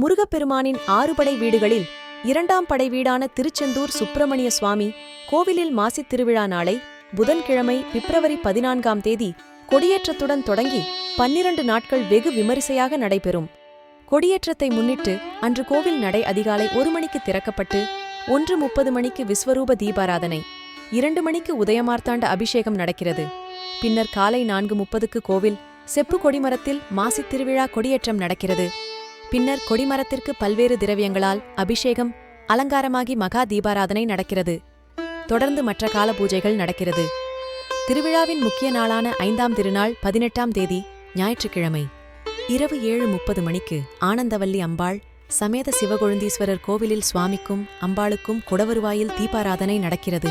முருகப்பெருமானின் ஆறுபடை வீடுகளில் இரண்டாம் படை வீடான திருச்செந்தூர் சுப்பிரமணிய சுவாமி கோவிலில் மாசித் திருவிழா நாளை புதன்கிழமை பிப்ரவரி பதினான்காம் தேதி கொடியேற்றத்துடன் தொடங்கி பன்னிரண்டு நாட்கள் வெகு விமரிசையாக நடைபெறும். கொடியேற்றத்தை முன்னிட்டு அன்று கோவில் நடை அதிகாலை ஒரு மணிக்கு திறக்கப்பட்டு ஒன்று முப்பது மணிக்கு விஸ்வரூப தீபாராதனை இரண்டு மணிக்கு உதயமார்த்தாண்ட அபிஷேகம் நடக்கிறது. பின்னர் காலை நான்கு முப்பதுக்கு கோவில் செப்பு கொடிமரத்தில் மாசித் திருவிழா கொடியேற்றம் நடக்கிறது. பின்னர் கொடிமரத்திற்கு பல்வேறு திரவியங்களால் அபிஷேகம் அலங்காரமாகி மகா தீபாராதனை நடக்கிறது. தொடர்ந்து மற்ற கால பூஜைகள் நடக்கிறது. திருவிழாவின் முக்கிய நாளான ஐந்தாம் திருநாள் பதினெட்டாம் தேதி ஞாயிற்றுக்கிழமை. இரவு ஏழு முப்பது மணிக்கு ஆனந்தவல்லி அம்பாள் சமேத சிவகொழுந்தீஸ்வரர் கோவிலில் சுவாமிக்கும் அம்பாளுக்கும் குடவருவாயில் தீபாராதனை நடக்கிறது.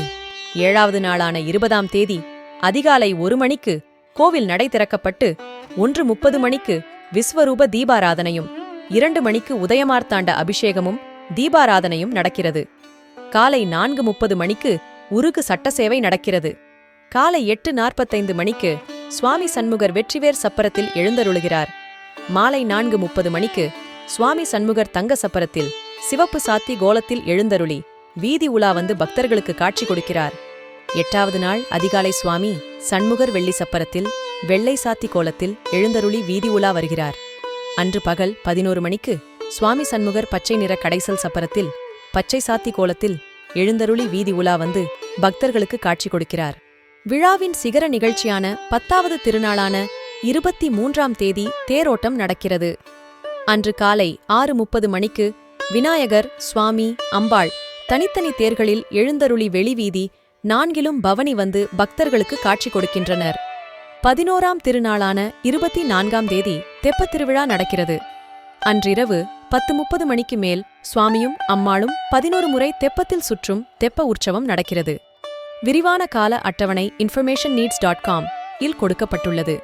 ஏழாவது நாளான இருபதாம் தேதி அதிகாலை ஒரு மணிக்கு கோவில் நடை திறக்கப்பட்டு ஒன்று முப்பது மணிக்கு விஸ்வரூப தீபாராதனையும் இரண்டு மணிக்கு உதயமார்த்தாண்ட அபிஷேகமும் தீபாராதனையும் நடக்கிறது. காலை நான்கு முப்பது மணிக்கு உருகு சட்டசேவை நடக்கிறது. காலை எட்டு நாற்பத்தைந்து மணிக்கு சுவாமி சண்முகர் வெற்றிவேர் சப்பரத்தில் எழுந்தருளுகிறார். மாலை நான்கு முப்பது மணிக்கு சுவாமி சண்முகர் தங்க சப்பரத்தில் சிவப்பு சாத்தி கோலத்தில் எழுந்தருளி வீதி உலா வந்து பக்தர்களுக்கு காட்சி கொடுக்கிறார். எட்டாவது நாள் அதிகாலை சுவாமி சண்முகர் வெள்ளி சப்பரத்தில் வெள்ளை சாத்தி கோலத்தில் எழுந்தருளி வீதி உலா வருகிறார். அன்று பகல் பதினோரு மணிக்கு சுவாமி சண்முகர் பச்சை நிற கடைசல் சப்பரத்தில் பச்சை சாத்தி கோலத்தில் எழுந்தருளி வீதி உலா வந்து பக்தர்களுக்கு காட்சி கொடுக்கிறார். விழாவின் சிகர நிகழ்ச்சியான பத்தாவது திருநாளான இருபத்தி மூன்றாம் தேதி தேரோட்டம் நடக்கிறது. அன்று காலை ஆறு முப்பது மணிக்கு விநாயகர் சுவாமி அம்பாள் தனித்தனி தேர்களில் எழுந்தருளி வெளிவீதி நான்கிலும் பவனி வந்து பக்தர்களுக்கு காட்சி கொடுக்கின்றனர். பதினோராம் திருநாளான இருபத்தி நான்காம் தேதி தெப்பத் திருவிழா நடக்கிறது. அன்றிரவு பத்து முப்பது மணிக்கு மேல் சுவாமியும் அம்மாளும் பதினோரு முறை தெப்பத்தில் சுற்றும் தெப்ப உற்சவம் நடக்கிறது. விரிவான கால அட்டவணை இன்ஃபர்மேஷன் நீட்ஸ் டாட் காம் இல் கொடுக்கப்பட்டுள்ளது.